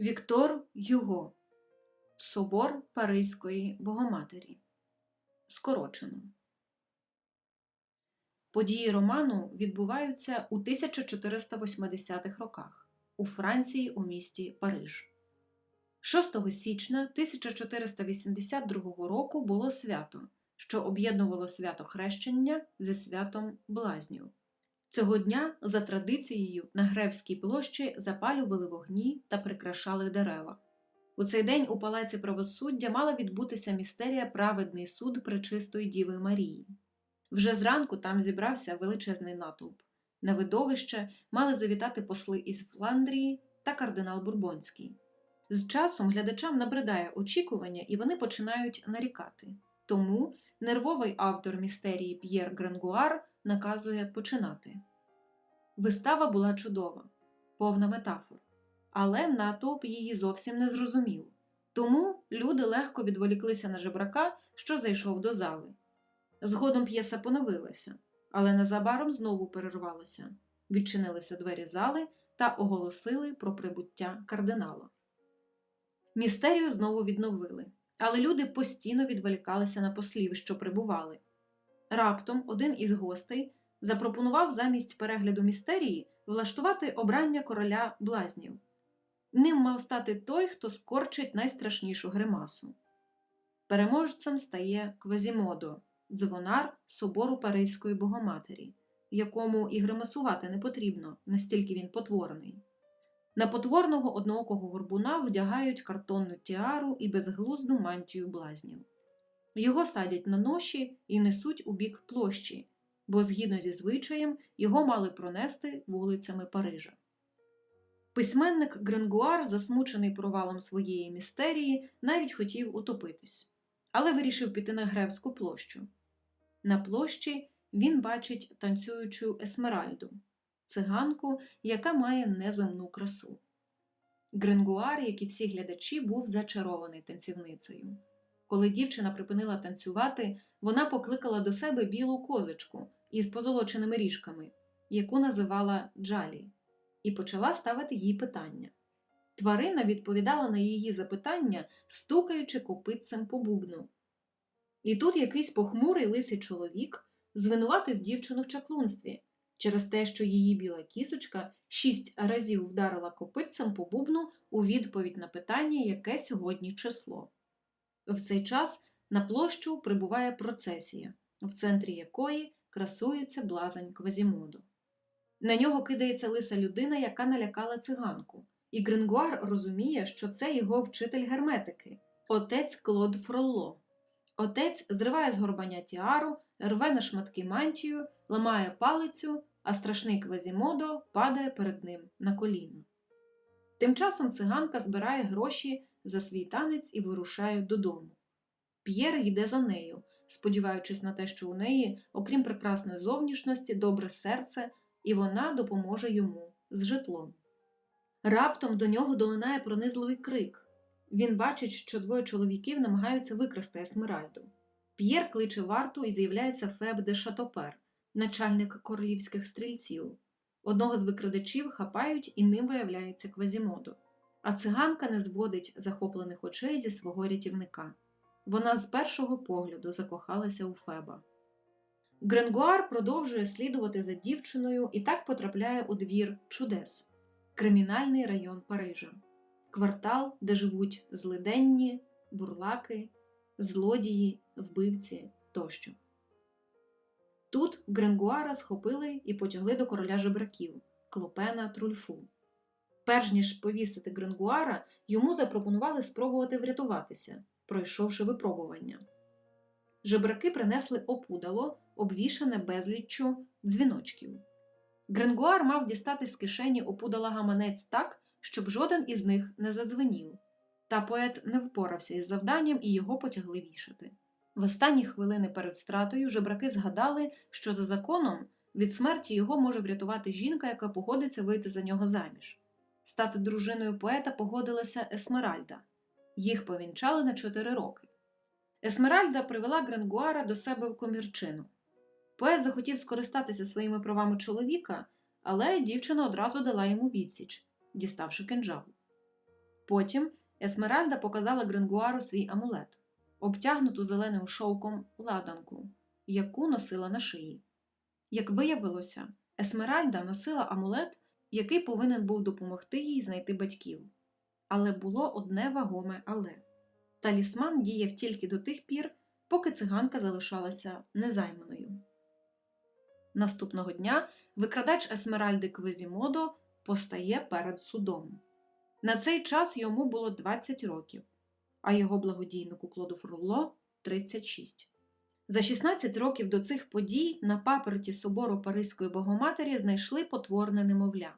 Віктор Юго Собор Паризької Богоматері. Скорочено. Події роману відбуваються у 1480-х роках у Франції у місті Париж. 6 січня 1482 року було свято, що об'єднувало свято хрещення зі святом Блазнів. Цього дня, за традицією, на Гревській площі запалювали вогні та прикрашали дерева. У цей день у палаці правосуддя мала відбутися містерія Праведний суд Пречистої Діви Марії. Вже зранку там зібрався величезний натовп. На видовище мали завітати посли із Фландрії та кардинал Бурбонський. З часом глядачам набридає очікування, і вони починають нарікати. Тому нервовий автор містерії П'єр Гренгуар наказує починати. Вистава була чудова, повна метафор, але натовп її зовсім не зрозумів. Тому люди легко відволіклися на жебрака, що зайшов до зали. Згодом п'єса поновилася, але незабаром знову перервалася. Відчинилися двері зали та оголосили про прибуття кардинала. Містерію знову відновили, але люди постійно відволікалися на послів, що прибували. Раптом один із гостей запропонував замість перегляду містерії влаштувати обрання короля блазнів. Ним мав стати той, хто скорчить найстрашнішу гримасу. Переможцем стає Квазімодо, дзвонар собору Паризької Богоматері, якому і гримасувати не потрібно, настільки він потворений. На потворного одноокого горбуна вдягають картонну тіару і безглузду мантію блазнів. Його садять на ноші і несуть у бік площі, бо, згідно зі звичаєм, його мали пронести вулицями Парижа. Письменник Гренгуар, засмучений провалом своєї містерії, навіть хотів утопитись, але вирішив піти на Гревську площу. На площі він бачить танцюючу Есмеральду, циганку, яка має неземну красу. Гренгуар, як і всі глядачі, був зачарований танцівницею. Коли дівчина припинила танцювати, вона покликала до себе білу козочку із позолоченими ріжками, яку називала Джалі, і почала ставити їй питання. Тварина відповідала на її запитання, стукаючи копитцем по бубну. І тут якийсь похмурий лисий чоловік звинуватив дівчину в чаклунстві через те, що її біла кісочка шість разів вдарила копитцем по бубну у відповідь на питання, яке сьогодні число. В цей час на площу прибуває процесія, в центрі якої красується блазень Квазімоду. На нього кидається лиса людина, яка налякала циганку, і Грингуар розуміє, що це його вчитель герметики, отець Клод Фролло. Отець зриває з горбаня тіару, рве на шматки мантію, ламає палицю, а страшний Квазімодо падає перед ним на коліна. Тим часом циганка збирає гроші за свій танець і вирушає додому. П'єр йде за нею, сподіваючись на те, що у неї, окрім прекрасної зовнішності, добре серце, і вона допоможе йому з житлом. Раптом до нього долинає пронизливий крик. Він бачить, що двоє чоловіків намагаються викрасти Есмеральду. П'єр кличе варту і з'являється Феб де Шатопер, начальник королівських стрільців. Одного з викрадачів хапають і ним виявляється Квазімодо. А циганка не зводить захоплених очей зі свого рятівника. Вона з першого погляду закохалася у Феба. Гренгуар продовжує слідувати за дівчиною і так потрапляє у двір чудес кримінальний район Парижа, квартал, де живуть злиденні, бурлаки, злодії, вбивці тощо. Тут Гренгуара схопили і потягли до короля жебраків Клопена Трульфу. Перш ніж повісити Гренгуара, йому запропонували спробувати врятуватися, пройшовши випробування. Жебраки принесли опудало, обвішане безліччю дзвіночків. Гренгуар мав дістати з кишені опудала гаманець так, щоб жоден із них не задзвенів, та поет не впорався із завданням і його потягли вішати. В останні хвилини перед стратою жебраки згадали, що за законом від смерті його може врятувати жінка, яка погодиться вийти за нього заміж. Стати дружиною поета погодилася Есмеральда. Їх повінчали на чотири роки. Есмеральда привела Гренгуара до себе в комірчину. Поет захотів скористатися своїми правами чоловіка, але дівчина одразу дала йому відсіч, діставши кинджал. Потім Есмеральда показала Грингуару свій амулет, обтягнуту зеленим шовком ладанку, яку носила на шиї. Як виявилося, Есмеральда носила амулет, який повинен був допомогти їй знайти батьків. Але було одне вагоме але. Талісман діяв тільки до тих пір, поки циганка залишалася незайманою. Наступного дня викрадач Есмеральди Квезімодо постає перед судом. На цей час йому було 20 років, а його благодійнику Клоду Фрулло 36. За 16 років до цих подій на паперті собору Паризької Богоматері знайшли потворне немовля.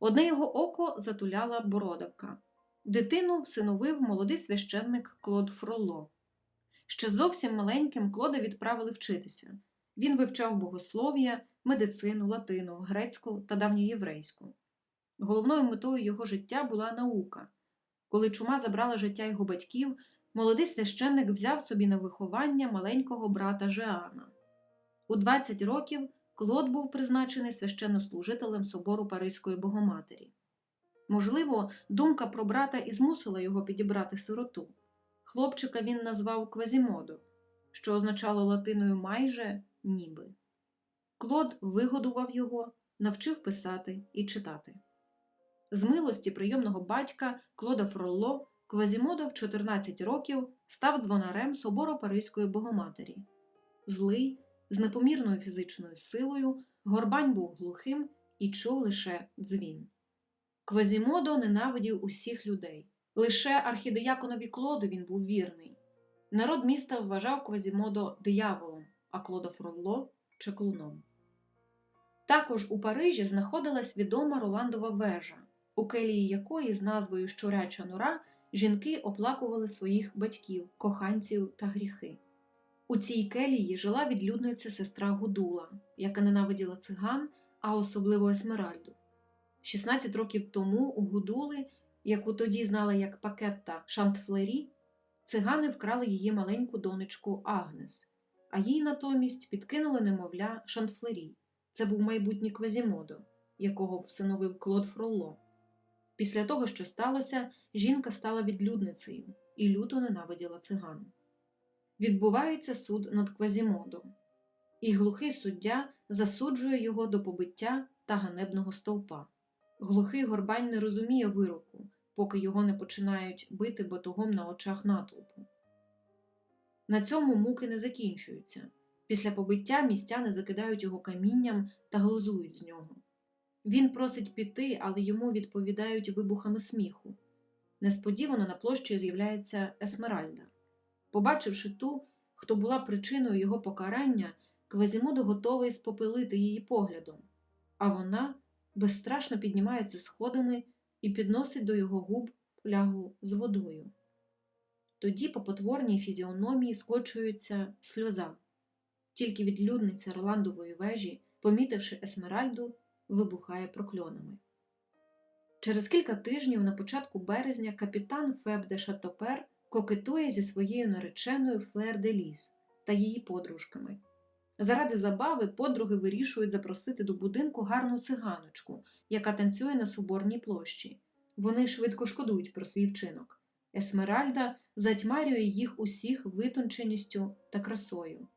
Одне його око затуляла бородавка. Дитину всиновив молодий священник Клод Фролло. Ще зовсім маленьким Клода відправили вчитися. Він вивчав богослов'я, медицину, латину, грецьку та давньоєврейську. Головною метою його життя була наука. Коли чума забрала життя його батьків, молодий священник взяв собі на виховання маленького брата Жеана. У 20 років Клод був призначений священнослужителем собору Паризької Богоматері. Можливо, думка про брата і змусила його підібрати сироту. Хлопчика він назвав Квазімодо, що означало латиною майже ніби. Клод вигодував його, навчив писати і читати. З милості прийомного батька Клода Фролло Квазімодо в 14 років став дзвонарем собору Паризької Богоматері. Злий, з непомірною фізичною силою, горбань був глухим і чув лише дзвін. Квазімодо ненавидів усіх людей. Лише архідеяконові Клоду він був вірний. Народ міста вважав Квазімодо дияволом, а Клода Фролло чеклуном. Також у Парижі знаходилась відома Роландова вежа, у келії якої з назвою Щуряча нора жінки оплакували своїх батьків, коханців та гріхи. У цій келії жила відлюдниця сестра Гудула, яка ненавиділа циган, а особливо Есмеральду. 16 років тому у Гудули, яку тоді знала як пакетта Шантфлері, цигани вкрали її маленьку донечку Агнес, а їй натомість підкинули немовля Шантфлері. Це був майбутній Квазімодо, якого всиновив Клод Фролло. Після того, що сталося, жінка стала відлюдницею і люто ненавиділа циган. Відбувається суд над Квазімодо, і глухий суддя засуджує його до побиття та ганебного стовпа. Глухий горбань не розуміє вироку, поки його не починають бити батогом на очах натовпу. На цьому муки не закінчуються. Після побиття містяни закидають його камінням та глузують з нього. Він просить піти, але йому відповідають вибухами сміху. Несподівано на площі з'являється Есмеральда. Побачивши ту, хто була причиною його покарання, Квазімодо готовий спопилити її поглядом, а вона безстрашно піднімається сходами і підносить до його губ флягу з водою. Тоді по потворній фізіономії скочується сльоза. Тільки відлюдниця Роландової вежі, помітивши Есмеральду, вибухає прокльонами. Через кілька тижнів на початку березня капітан Феб де Шатопер кокетує зі своєю нареченою Флер де Ліс та її подружками. Заради забави подруги вирішують запросити до будинку гарну циганочку, яка танцює на соборній площі. Вони швидко шкодують про свій вчинок. Есмеральда затьмарює їх усіх витонченістю та красою.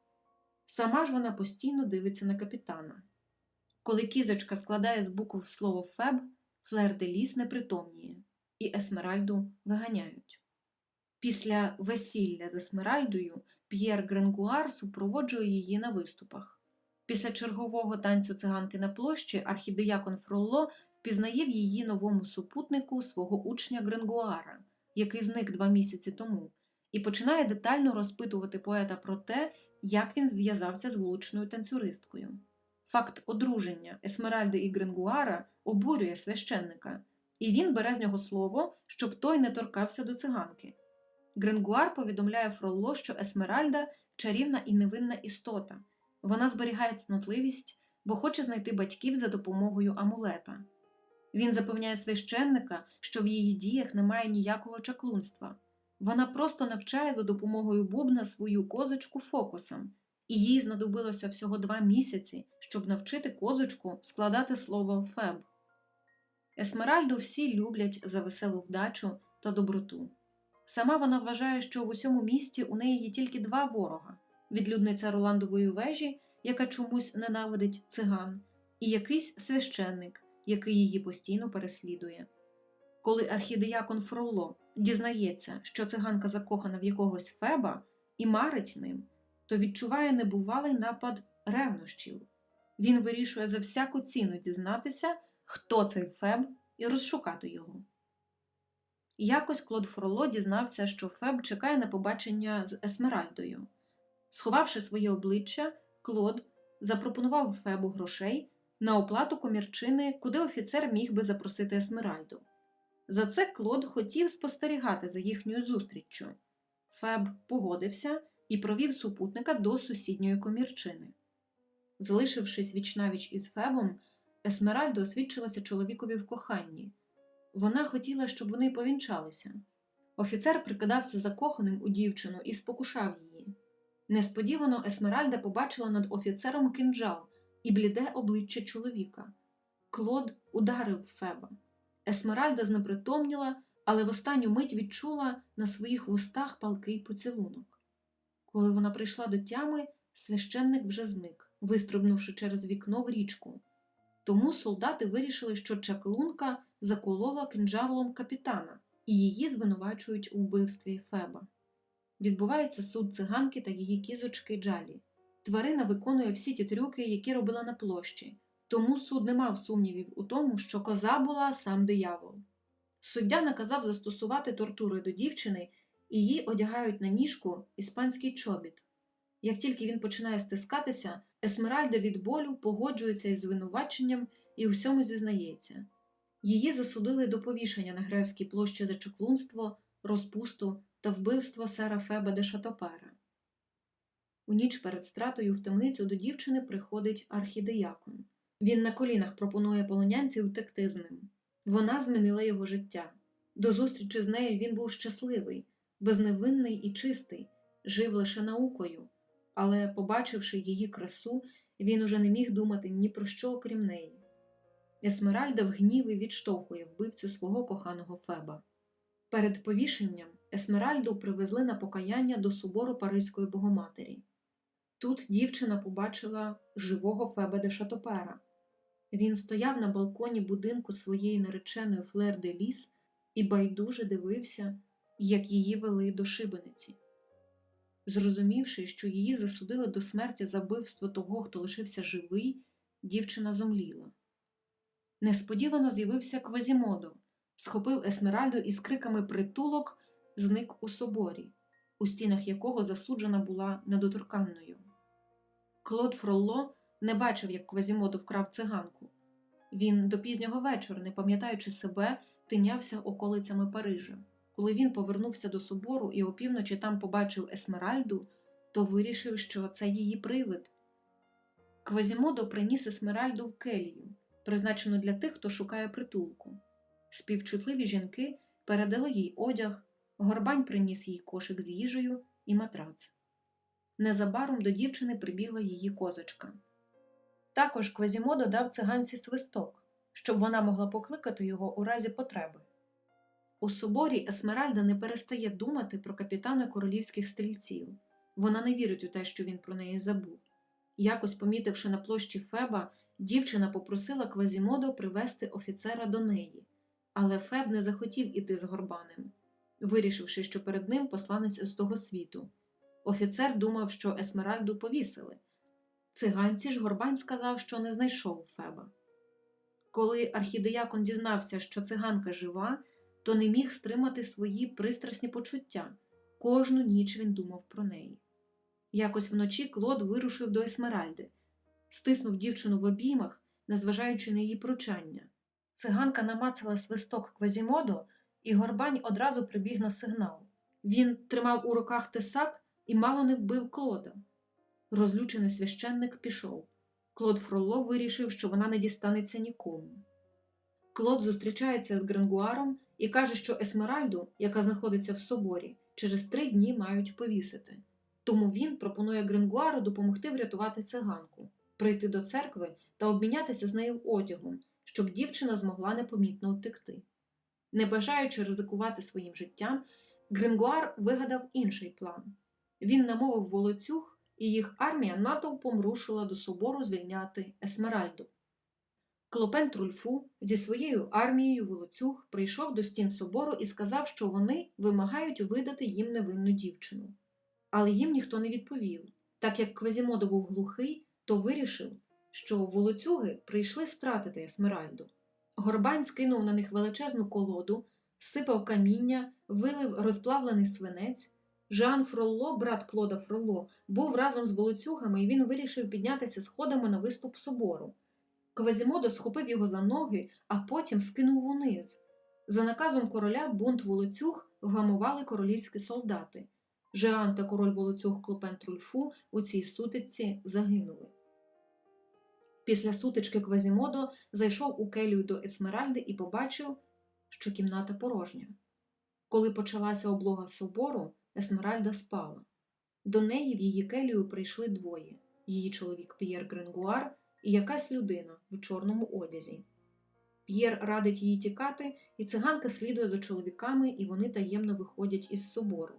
Сама ж вона постійно дивиться на капітана. Коли кізочка складає з букв слово Феб, Флер де Ліс непритомніє, і Есмеральду виганяють. Після весілля з Есмеральдою П'єр Гренгуар супроводжує її на виступах. Після чергового танцю циганки на площі архідеякон Фролло впізнає в її новому супутнику свого учня Гренгуара, який зник два місяці тому, і починає детально розпитувати поета про те, як він зв'язався з вуличною танцюристкою. Факт одруження Есмеральди і Гренгуара обурює священника, і він бере з нього слово, щоб той не торкався до циганки. Гренгуар повідомляє Фролло, що Есмеральда чарівна і невинна істота. Вона зберігає цнотливість, бо хоче знайти батьків за допомогою амулета. Він запевняє священника, що в її діях немає ніякого чаклунства. Вона просто навчає за допомогою бубна свою козочку фокусам, і їй знадобилося всього два місяці, щоб навчити козочку складати слово феб. Есмеральду всі люблять за веселу вдачу та доброту. Сама вона вважає, що в усьому місті у неї є тільки два ворога відлюдниця Роландової вежі, яка чомусь ненавидить циган, і якийсь священник, який її постійно переслідує. Коли архідеякон Фролло дізнається, що циганка закохана в якогось Феба і марить ним, то відчуває небувалий напад ревнощів. Він вирішує за всяку ціну дізнатися, хто цей Феб, і розшукати його. Якось Клод Фроло дізнався, що Феб чекає на побачення з Есмеральдою. Сховавши своє обличчя, Клод запропонував Фебу грошей на оплату комірчини, куди офіцер міг би запросити Есмеральду. За це Клод хотів спостерігати за їхньою зустріччю. Феб погодився і провів супутника до сусідньої комірчини. Залишившись вічнавіч із Фебом, Есмеральда освідчилася чоловікові в коханні. Вона хотіла, щоб вони повінчалися. Офіцер прикидався закоханим у дівчину і спокушав її. Несподівано Есмеральда побачила над офіцером кинджал і бліде обличчя чоловіка. Клод ударив Феба. Есмеральда знепритомніла, але в останню мить відчула на своїх вустах палкий поцілунок. Коли вона прийшла до тями, священник вже зник, вистрибнувши через вікно в річку. Тому солдати вирішили, що чаклунка заколола кинджалом капітана, і її звинувачують у вбивстві Феба. Відбувається суд циганки та її кізочки Джалі. Тварина виконує всі ті трюки, які робила на площі, тому суд не мав сумнівів у тому, що коза була сам диявол. Суддя наказав застосувати тортури до дівчини, і її одягають на ніжку іспанський чобіт. Як тільки він починає стискатися, Есмеральда від болю погоджується із звинуваченням і всьому зізнається. Її засудили до повішення на Гревській площі за чоклунство, розпусту та вбивство сера Феба де Шатопера. У ніч перед стратою в темницю до дівчини приходить архідеякон. Він на колінах пропонує полонянці утекти з ним. Вона змінила його життя. До зустрічі з нею він був щасливий, безневинний і чистий, жив лише наукою, але, побачивши її красу, він уже не міг думати ні про що, окрім неї. Есмеральда в гніві відштовхує вбивцю свого коханого Феба. Перед повішенням Есмеральду привезли на покаяння до собору Паризької Богоматері. Тут дівчина побачила живого Феба де Шатопера. Він стояв на балконі будинку своєї нареченої Флер де Ліс і байдуже дивився, як її вели до шибениці. Зрозумівши, що її засудили до смерті за вбивство того, хто лишився живий, дівчина зомліла. Несподівано з'явився Квазімодо, схопив Есмеральду і з криками притулок зник у соборі, у стінах якого засуджена була недоторканною. Клод Фролло не бачив, як Квазімодо вкрав циганку. Він до пізнього вечора, не пам'ятаючи себе, тинявся околицями Парижа. Коли він повернувся до собору і опівночі там побачив Есмеральду, то вирішив, що це її привид. Квазімодо приніс Есмеральду в келію, призначену для тих, хто шукає притулку. Співчутливі жінки передали їй одяг, горбань приніс їй кошик з їжею і матрац. Незабаром до дівчини прибігла її козочка. Також Квазімодо дав циганці свисток, щоб вона могла покликати його у разі потреби. У соборі Есмеральда не перестає думати про капітана королівських стрільців. Вона не вірить у те, що він про неї забув. Якось, помітивши на площі Феба, дівчина попросила Квазімодо привезти офіцера до неї, але Феб не захотів іти з горбанем, вирішивши, що перед ним посланець з того світу. Офіцер думав, що Есмеральду повісили. Циганці ж Горбань сказав, що не знайшов Феба. Коли архідеякон дізнався, що циганка жива, то не міг стримати свої пристрасні почуття. Кожну ніч він думав про неї. Якось вночі Клод вирушив до Есмеральди, стиснув дівчину в обіймах, незважаючи на її пручання. Циганка намацала свисток Квазімодо, і Горбань одразу прибіг на сигнал. Він тримав у руках тисак і мало не вбив Клода. Розлючений священник пішов. Клод Фролло вирішив, що вона не дістанеться нікому. Клод зустрічається з Гренгуаром і каже, що Есмеральду, яка знаходиться в соборі, через три дні мають повісити. Тому він пропонує Гренгуару допомогти врятувати циганку, прийти до церкви та обмінятися з нею одягом, щоб дівчина змогла непомітно утекти. Не бажаючи ризикувати своїм життям, Грингуар вигадав інший план. Він намовив волоцюг, і їх армія натовпом рушила до собору звільняти Есмеральду. Клопен Трульфу зі своєю армією волоцюг прийшов до стін собору і сказав, що вони вимагають видати їм невинну дівчину. Але їм ніхто не відповів. Так як Квазімодо був глухий, то вирішив, що волоцюги прийшли стратити Есмеральду. Горбань скинув на них величезну колоду, сипав каміння, вилив розплавлений свинець. Жан Фролло, брат Клода Фролло, був разом з волоцюгами, і він вирішив піднятися сходами на виступ собору. Квазімодо схопив його за ноги, а потім скинув униз. За наказом короля бунт волоцюг вгамували королівські солдати. Жеан та король волоцюг Клопен Трульфу у цій сутичці загинули. Після сутички Квазімодо зайшов у келію до Есмеральди і побачив, що кімната порожня. Коли почалася облога собору, Есмеральда спала. До неї в її келію прийшли двоє її чоловік П'єр Гренгуар і якась людина в чорному одязі. П'єр радить їй тікати, і циганка слідує за чоловіками, і вони таємно виходять із собору.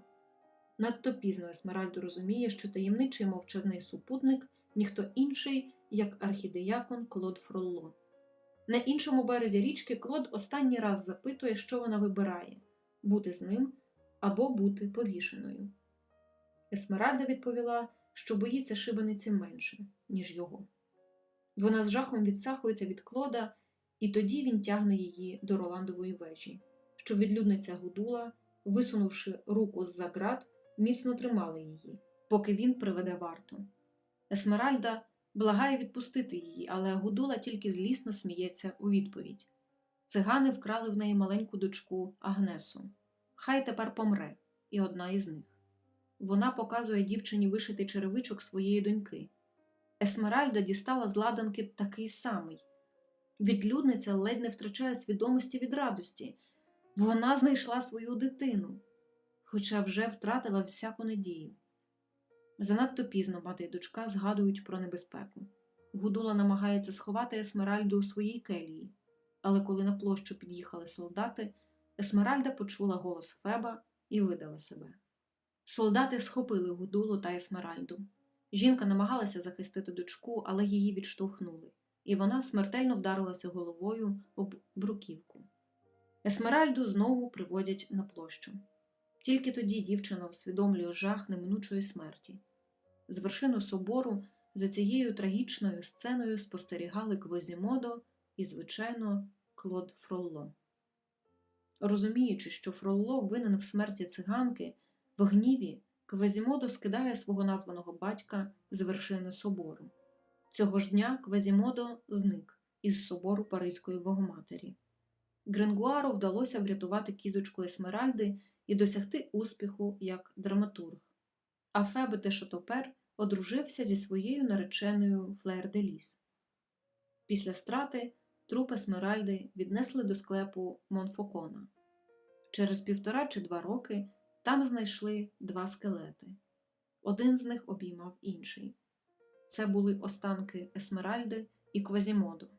Надто пізно Есмеральда розуміє, що таємничий мовчазний супутник ніхто інший, як архідеякон Клод Фролло. На іншому березі річки Клод останній раз запитує, що вона вибирає бути з ним або бути повішеною. Есмеральда відповіла, що боїться шибениці менше, ніж його. Вона з жахом відсахується від Клода, і тоді він тягне її до Роландової вежі, щоб відлюдниця гудула, висунувши руку з-за ґрат, міцно тримала її, поки він приведе варту. Есмеральда благає відпустити її, але Гудула тільки злісно сміється у відповідь. Цигани вкрали в неї маленьку дочку Агнесу. Хай тепер помре, і одна із них. Вона показує дівчині вишитий черевичок своєї доньки. Есмеральда дістала з ладанки такий самий. Відлюдниця ледь не втрачає свідомості від радості. Вона знайшла свою дитину, хоча вже втратила всяку надію. Занадто пізно мати й дочка згадують про небезпеку. Гудула намагається сховати Есмеральду у своїй келії, але коли на площу під'їхали солдати, Есмеральда почула голос Феба і видала себе. Солдати схопили Гудулу та Есмеральду. Жінка намагалася захистити дочку, але її відштовхнули, і вона смертельно вдарилася головою об бруківку. Есмеральду знову приводять на площу. Тільки тоді дівчина усвідомлює жах неминучої смерті. З вершину собору за цією трагічною сценою спостерігали Квозімодо і, звичайно, Клод Фролло. Розуміючи, що Фролло винен в смерті циганки, в гніві Квазімодо скидає свого названого батька з вершини собору. Цього ж дня Квазімодо зник із собору Паризької Богоматері. Гренгуару вдалося врятувати кізочку Есмеральди і досягти успіху як драматург. А Фебе де Шатопер одружився зі своєю нареченою Флер де Ліс. Після страти труп Есмеральди віднесли до склепу Монфокона. Через півтора чи два роки там знайшли два скелети. Один з них обіймав інший. Це були останки Есмеральди і Квазімодо.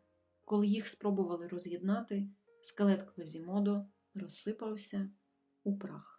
Коли їх спробували роз'єднати, скелет Квазімодо розсипався у прах.